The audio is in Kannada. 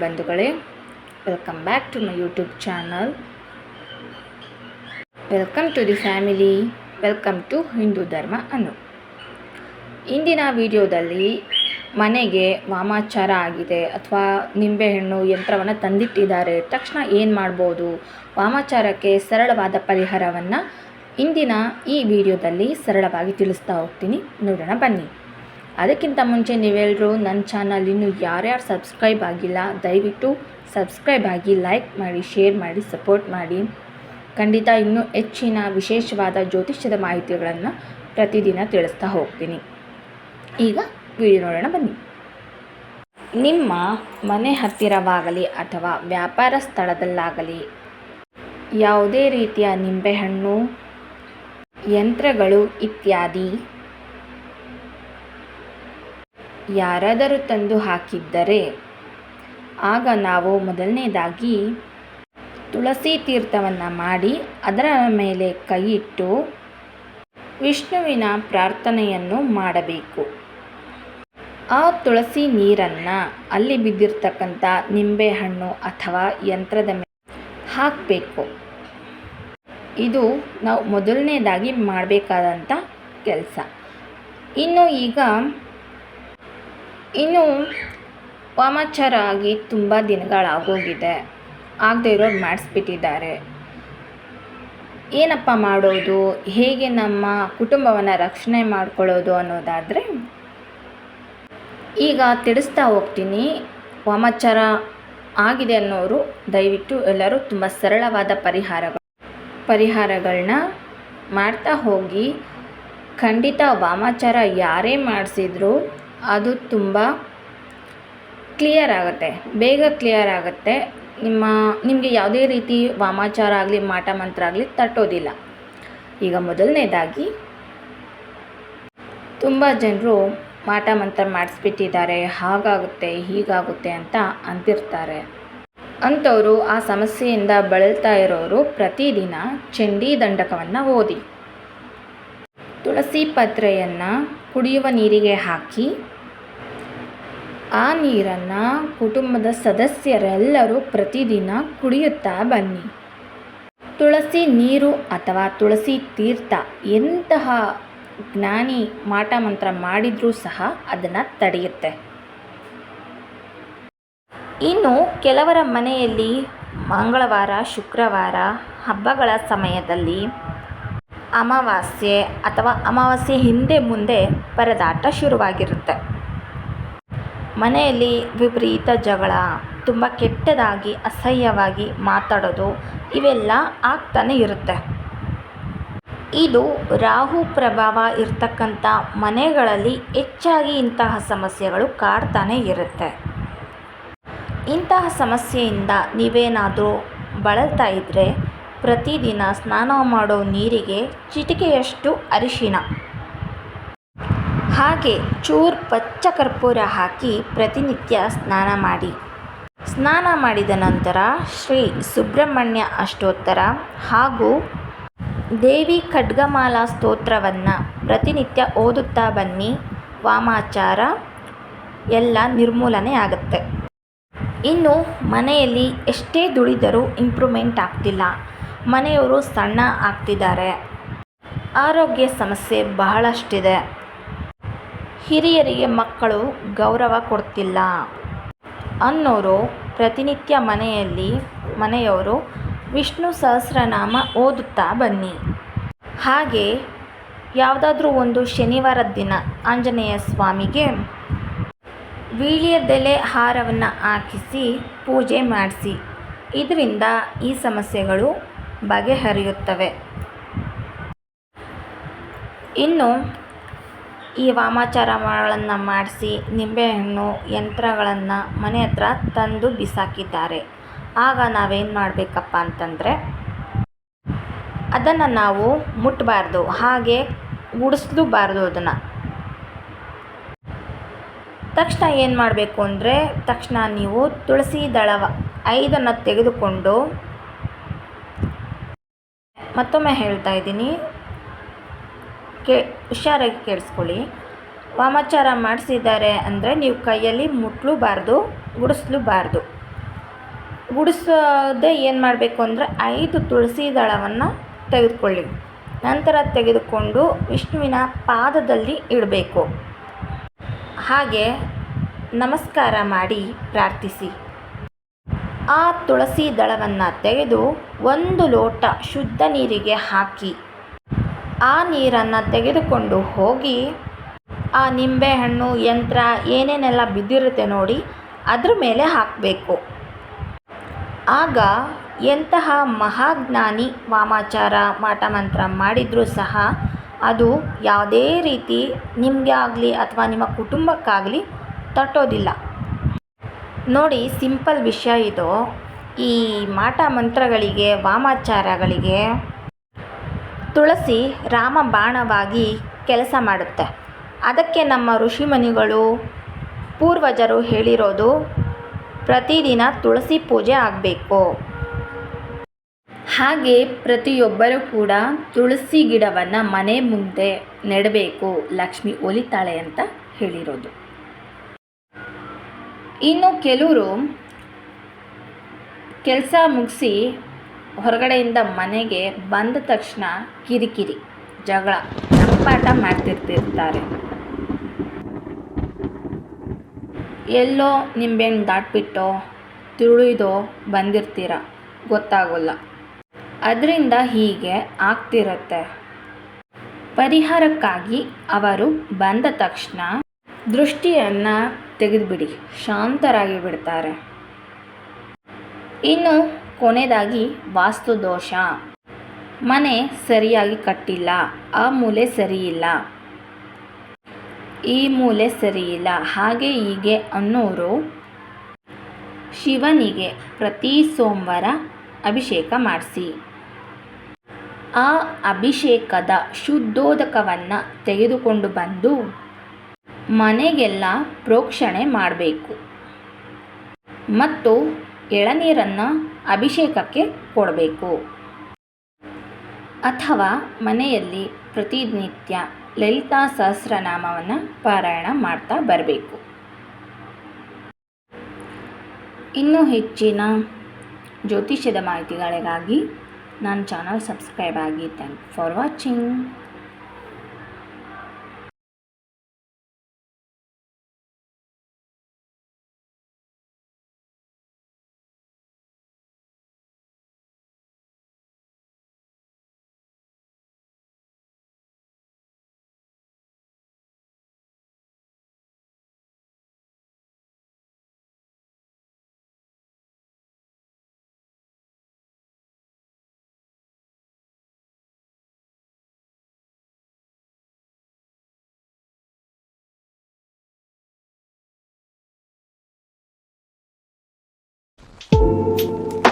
Welcome back to my YouTube channel welcome to the family welcome to Hindu ಧರ್ಮ ಅನು ಇಂದಿನ ವಿಡಿಯೋದಲ್ಲಿ ಮನೆಗೆ ವಾಮಾಚಾರ ಆಗಿದೆ ಅಥವಾ ನಿಂಬೆಹಣ್ಣು ಯಂತ್ರವನ್ನು ತಂದಿಟ್ಟಿದ್ದಾರೆ. ತಕ್ಷಣ ಏನು ಮಾಡ್ಬೋದು? ವಾಮಾಚಾರಕ್ಕೆ ಸರಳವಾದ ಪರಿಹಾರವನ್ನು ಇಂದಿನ ಈ ವಿಡಿಯೋದಲ್ಲಿ ಸರಳವಾಗಿ ತಿಳಿಸ್ತಾ ಹೋಗ್ತೀನಿ. ನೋಡೋಣ ಬನ್ನಿ. ಅದಕ್ಕಿಂತ ಮುಂಚೆ ನೀವೆಲ್ಲರೂ ನನ್ನ ಚಾನಲ್ ಇನ್ನೂ ಯಾರ್ಯಾರು ಸಬ್ಸ್ಕ್ರೈಬ್ ಆಗಿಲ್ಲ, ದಯವಿಟ್ಟು ಸಬ್ಸ್ಕ್ರೈಬ್ ಆಗಿ ಲೈಕ್ ಮಾಡಿ, ಶೇರ್ ಮಾಡಿ, ಸಪೋರ್ಟ್ ಮಾಡಿ. ಖಂಡಿತ ಇನ್ನೂ ಹೆಚ್ಚಿನ ವಿಶೇಷವಾದ ಜ್ಯೋತಿಷ್ಯದ ಮಾಹಿತಿಗಳನ್ನು ಪ್ರತಿದಿನ ತಿಳಿಸ್ತಾ ಹೋಗ್ತೀನಿ. ಈಗ ವಿಡಿಯೋ ನೋಡೋಣ, ಬನ್ನಿ. ನಿಮ್ಮ ಮನೆ ಹತ್ತಿರವಾಗಲಿ ಅಥವಾ ವ್ಯಾಪಾರ ಸ್ಥಳದಲ್ಲಾಗಲಿ ಯಾವುದೇ ರೀತಿಯ ನಿಂಬೆಹಣ್ಣು, ಯಂತ್ರಗಳು ಇತ್ಯಾದಿ ಯಾರಾದರೂ ತಂದು ಹಾಕಿದ್ದರೆ ಆಗ ನಾವು ಮೊದಲನೇದಾಗಿ ತುಳಸಿ ತೀರ್ಥವನ್ನು ಮಾಡಿ ಅದರ ಮೇಲೆ ಕೈಯಿಟ್ಟು ವಿಷ್ಣುವಿನ ಪ್ರಾರ್ಥನೆಯನ್ನು ಮಾಡಬೇಕು. ಆ ತುಳಸಿ ನೀರನ್ನು ಅಲ್ಲಿ ಬಿದ್ದಿರ್ತಕ್ಕಂಥ ನಿಂಬೆಹಣ್ಣು ಅಥವಾ ಯಂತ್ರದ ಮೇಲೆ ಹಾಕಬೇಕು. ಇದು ನಾವು ಮೊದಲನೇದಾಗಿ ಮಾಡಬೇಕಾದಂಥ ಕೆಲಸ. ಇನ್ನು ಈಗ ಇನ್ನು ವಾಮಾಚಾರ ಆಗಿ ತುಂಬ ದಿನಗಳಾಗೋಗಿದೆ. ಆಗದೆ ಇರೋರು ಮಾಡಿಸ್ಬಿಟ್ಟಿದ್ದಾರೆ. ಏನಪ್ಪ ಮಾಡೋದು? ಹೇಗೆ ನಮ್ಮ ಕುಟುಂಬವನ್ನು ರಕ್ಷಣೆ ಮಾಡಿಕೊಳ್ಳೋದು ಅನ್ನೋದಾದರೆ, ಈಗ ತಿಳಿಸ್ತಾ ಹೋಗ್ತೀನಿ. ವಾಮಾಚಾರ ಆಗಿದೆ ಅನ್ನೋರು ದಯವಿಟ್ಟು ಎಲ್ಲರೂ ತುಂಬ ಸರಳವಾದ ಪರಿಹಾರಗಳು ಪರಿಹಾರಗಳನ್ನ ಮಾಡ್ತಾ ಹೋಗಿ, ಖಂಡಿತ ವಾಮಾಚಾರ ಯಾರೇ ಮಾಡಿಸಿದ್ರು ಅದು ತುಂಬ ಕ್ಲಿಯರ್ ಆಗುತ್ತೆ. ಬೇಗ ಕ್ಲಿಯರ್ ಆಗುತ್ತೆ. ನಿಮ್ಮ, ನಿಮಗೆ ಯಾವುದೇ ರೀತಿ ವಾಮಾಚಾರ ಆಗಲಿ, ಮಾಟ ಮಂತ್ರ ಆಗಲಿ ತಟ್ಟೋದಿಲ್ಲ. ಈಗ ಮೊದಲನೇದಾಗಿ, ತುಂಬ ಜನರು ಮಾಟ ಮಂತ್ರ ಮಾಡಿಸ್ಬಿಟ್ಟಿದ್ದಾರೆ. ಹಾಗಾಗುತ್ತೆ, ಹೀಗಾಗುತ್ತೆ ಅಂತ ಅಂತಿರ್ತಾರೆ. ಅಂಥವರು ಆ ಸಮಸ್ಯೆಯಿಂದ ಬಳಲ್ತಾ ಇರೋರು ಪ್ರತಿದಿನ ಚಂಡಿ ದಂಡಕವನ್ನು ಓದಿ. ತುಳಸಿ ಪತ್ರೆಯನ್ನು ಕುಡಿಯುವ ನೀರಿಗೆ ಹಾಕಿ, ಆ ನೀರನ್ನು ಕುಟುಂಬದ ಸದಸ್ಯರೆಲ್ಲರೂ ಪ್ರತಿದಿನ ಕುಡಿಯುತ್ತಾ ಬನ್ನಿ. ತುಳಸಿ ನೀರು ಅಥವಾ ತುಳಸಿ ತೀರ್ಥ ಎಂತಹ ಜ್ಞಾನಿ ಮಾಟ ಮಂತ್ರ ಮಾಡಿದರೂ ಸಹ ಅದನ್ನು ತಡೆಯುತ್ತೆ. ಇನ್ನು ಕೆಲವರ ಮನೆಯಲ್ಲಿ ಮಂಗಳವಾರ, ಶುಕ್ರವಾರ ಹಬ್ಬಗಳ ಸಮಯದಲ್ಲಿ ಅಮಾವಾಸ್ಯೆ ಅಥವಾ ಅಮಾವಾಸ್ಯೆ ಹಿಂದೆ ಮುಂದೆ ಪರದಾಟ ಶುರುವಾಗಿರುತ್ತೆ. ಮನೆಯಲ್ಲಿ ವಿಪರೀತ ಜಗಳ, ತುಂಬ ಕೆಟ್ಟದಾಗಿ, ಅಸಹ್ಯವಾಗಿ ಮಾತಾಡೋದು ಇವೆಲ್ಲ ಆಗ್ತಾನೆ ಇರುತ್ತೆ. ಇದು ರಾಹು ಪ್ರಭಾವ ಇರ್ತಕ್ಕಂಥ ಮನೆಗಳಲ್ಲಿ ಹೆಚ್ಚಾಗಿ ಇಂತಹ ಸಮಸ್ಯೆಗಳು ಕಾಡ್ತಾನೆ ಇರುತ್ತೆ. ಇಂತಹ ಸಮಸ್ಯೆಯಿಂದ ನೀವೇನಾದರೂ ಬಳಲ್ತಾ ಇದ್ದರೆ ಪ್ರತಿದಿನ ಸ್ನಾನ ಮಾಡೋ ನೀರಿಗೆ ಚಿಟಿಕೆಯಷ್ಟು ಅರಿಶಿನ ಹಾಗೆ ಚೂರು ಪಚ್ಚ ಕರ್ಪೂರ ಹಾಕಿ ಪ್ರತಿನಿತ್ಯ ಸ್ನಾನ ಮಾಡಿ. ಸ್ನಾನ ಮಾಡಿದ ನಂತರ ಶ್ರೀ ಸುಬ್ರಹ್ಮಣ್ಯ ಅಷ್ಟೋತ್ತರ ಹಾಗೂ ದೇವಿ ಖಡ್ಗಮಾಲಾ ಸ್ತೋತ್ರವನ್ನು ಪ್ರತಿನಿತ್ಯ ಓದುತ್ತಾ ಬನ್ನಿ. ವಾಮಾಚಾರ ಎಲ್ಲ ನಿರ್ಮೂಲನೆ ಆಗುತ್ತೆ. ಇನ್ನು ಮನೆಯಲ್ಲಿ ಎಷ್ಟೇ ದುಡಿದರೂ ಇಂಪ್ರೂವ್ಮೆಂಟ್ ಆಗ್ತಿಲ್ಲ. ಮನೆಯವರು ಸಣ್ಣ ಆಗ್ತಿದ್ದಾರೆ. ಆರೋಗ್ಯ ಸಮಸ್ಯೆ ಬಹಳಷ್ಟಿದೆ. ಹಿರಿಯರಿಗೆ ಮಕ್ಕಳು ಗೌರವ ಕೊಡ್ತಿಲ್ಲ. ಅನ್ನೋರು ಪ್ರತಿನಿತ್ಯ ಮನೆಯಲ್ಲಿ ಮನೆಯವರು ವಿಷ್ಣು ಸಹಸ್ರನಾಮ ಓದುತ್ತಾ ಬನ್ನಿ. ಹಾಗೆ ಯಾವುದಾದ್ರೂ ಒಂದು ಶನಿವಾರದ ದಿನ ಆಂಜನೇಯ ಸ್ವಾಮಿಗೆ ವೀಳ್ಯದೆಲೆ ಹಾರವನ್ನು ಹಾಕಿಸಿ ಪೂಜೆ ಮಾಡಿಸಿ. ಇದರಿಂದ ಈ ಸಮಸ್ಯೆಗಳು ಬಗೆಹರಿಯುತ್ತವೆ. ಇನ್ನು, ಈ ವಾಮಾಚಾರಗಳನ್ನು ಮಾಡಿಸಿ ನಿಂಬೆಹಣ್ಣು ಯಂತ್ರಗಳನ್ನು ಮನೆ ಹತ್ರ ತಂದು ಬಿಸಾಕಿದ್ದಾರೆ. ಆಗ ನಾವೇನು ಮಾಡಬೇಕಪ್ಪ ಅಂತಂದರೆ, ಅದನ್ನು ನಾವು ಮುಟ್ಟಬಾರ್ದು ಹಾಗೆ ಗುಡಿಸ್ಲೂಬಾರ್ದು ಅದನ್ನು. ತಕ್ಷಣ ಏನು ಮಾಡಬೇಕು ಅಂದರೆ, ತಕ್ಷಣ ನೀವು ತುಳಸಿ ದಳವ ಐದನ್ನು ತೆಗೆದುಕೊಂಡು ಮತ್ತೊಮ್ಮೆ ಹೇಳ್ತಾ ಇದ್ದೀನಿ. ಕೇ, ಹುಷಾರಾಗಿ ಕೇಳಿಸ್ಕೊಳ್ಳಿ. ವಾಮಾಚಾರ ಮಾಡಿಸಿದ್ದಾರೆ ಅಂದರೆ ನೀವು ಕೈಯಲ್ಲಿ ಮುಟ್ಲೂಬಾರ್ದು ಗುಡಿಸ್ಲೂಬಾರ್ದು ಗುಡಿಸೋದೇ ಏನು ಮಾಡಬೇಕು ಅಂದರೆ ಐದು ತುಳಸಿ ದಳವನ್ನು ತೆಗೆದುಕೊಳ್ಳಿ. ನಂತರ ತೆಗೆದುಕೊಂಡು ವಿಷ್ಣುವಿನ ಪಾದದಲ್ಲಿ ಇಡಬೇಕು. ಹಾಗೆ ನಮಸ್ಕಾರ ಮಾಡಿ ಪ್ರಾರ್ಥಿಸಿ. ಆ ತುಳಸಿ ದಳವನ್ನು ತೆಗೆದು ಒಂದು ಲೋಟ ಶುದ್ಧ ನೀರಿಗೆ ಹಾಕಿ, ಆ ನೀರನ್ನು ತೆಗೆದುಕೊಂಡು ಹೋಗಿ, ಆ ನಿಂಬೆಹಣ್ಣು, ಯಂತ್ರ ಏನೇನೆಲ್ಲ ಬಿದ್ದಿರುತ್ತೆ ನೋಡಿ ಅದ್ರ ಮೇಲೆ ಹಾಕಬೇಕು. ಆಗ ಎಂತಹ ಮಹಾಜ್ಞಾನಿ ವಾಮಾಚಾರ ಮಾಟ ಮಂತ್ರ ಮಾಡಿದರೂ ಸಹ ಅದು ಯಾವುದೇ ರೀತಿ ನಿಮಗೆ ಆಗಲಿ ಅಥವಾ ನಿಮ್ಮ ಕುಟುಂಬಕ್ಕಾಗಲಿ ತಟ್ಟೋದಿಲ್ಲ. ನೋಡಿ, ಸಿಂಪಲ್ ವಿಷಯ ಇದು. ಈ ಮಾಟ ಮಂತ್ರಗಳಿಗೆ, ವಾಮಾಚಾರಗಳಿಗೆ ತುಳಸಿ ರಾಮ ಬಾಣವಾಗಿ ಕೆಲಸ ಮಾಡುತ್ತೆ. ಅದಕ್ಕೆ ನಮ್ಮ ಋಷಿಮುನಿಗಳು, ಪೂರ್ವಜರು ಹೇಳಿರೋದು ಪ್ರತಿದಿನ ತುಳಸಿ ಪೂಜೆ ಆಗಬೇಕು. ಹಾಗೆ ಪ್ರತಿಯೊಬ್ಬರೂ ಕೂಡ ತುಳಸಿ ಗಿಡವನ್ನು ಮನೆ ಮುಂದೆ ನೆಡಬೇಕು, ಲಕ್ಷ್ಮಿ ಒಲಿತಾಳೆ ಅಂತ ಹೇಳಿರೋದು. ಇನ್ನು ಕೆಲವರು ಕೆಲಸ ಮುಗಿಸಿ ಹೊರಗಡೆಯಿಂದ ಮನೆಗೆ ಬಂದ ತಕ್ಷಣ ಕಿರಿಕಿರಿ, ಜಗಳ ರಂಪಾಟ ಮಾಡ್ತಿರ್ತಿರ್ತಾರೆ. ಎಲ್ಲೋ ನಿಂಬೆಹಣ್ಣು ದಾಟ್ಬಿಟ್ಟೋ ತುಳಿದೋ ಬಂದಿರ್ತೀರ, ಗೊತ್ತಾಗೋಲ್ಲ. ಅದರಿಂದ ಹೀಗೆ ಆಗ್ತಿರುತ್ತೆ. ಪರಿಹಾರಕ್ಕಾಗಿ ಅವರು ಬಂದ ತಕ್ಷಣ ದೃಷ್ಟಿಯನ್ನು ತೆಗೆದುಬಿಡಿ. ಶಾಂತರಾಗಿ ಬಿಡ್ತಾರೆ. ಇನ್ನು ಕೊನೆಯದಾಗಿ ವಾಸ್ತು ದೋಷ ಮನೆ ಸರಿಯಾಗಿ ಕಟ್ಟಿಲ್ಲ. ಆ ಮೂಲೆ ಸರಿಯಿಲ್ಲ. ಈ ಮೂಲೆ ಸರಿಯಿಲ್ಲ. ಹಾಗೆ ಹೀಗೆ ಅನ್ನೋರು ಶಿವನಿಗೆ ಪ್ರತಿ ಸೋಮವಾರ ಅಭಿಷೇಕ ಮಾಡಿಸಿ. ಆ ಅಭಿಷೇಕದ ಶುದ್ಧೋದಕವನ್ನು ತೆಗೆದುಕೊಂಡು ಬಂದು ಮನೆಗೆಲ್ಲ ಪ್ರೋಕ್ಷಣೆ ಮಾಡಬೇಕು. ಮತ್ತು ಎಳನೀರನ್ನು ಅಭಿಷೇಕಕ್ಕೆ ಕೊಡಬೇಕು. ಅಥವಾ ಮನೆಯಲ್ಲಿ ಪ್ರತಿನಿತ್ಯ ಲಲಿತಾ ಸಹಸ್ರನಾಮವನ್ನು ಪಾರಾಯಣ ಮಾಡ್ತಾ ಬರಬೇಕು. ಇನ್ನೂ ಹೆಚ್ಚಿನ ಜ್ಯೋತಿಷ್ಯದ ಮಾಹಿತಿಗಳಿಗಾಗಿ ನನ್ನ ಚಾನಲ್ ಸಬ್ಸ್ಕ್ರೈಬ್ ಆಗಿ. Thank for watching Música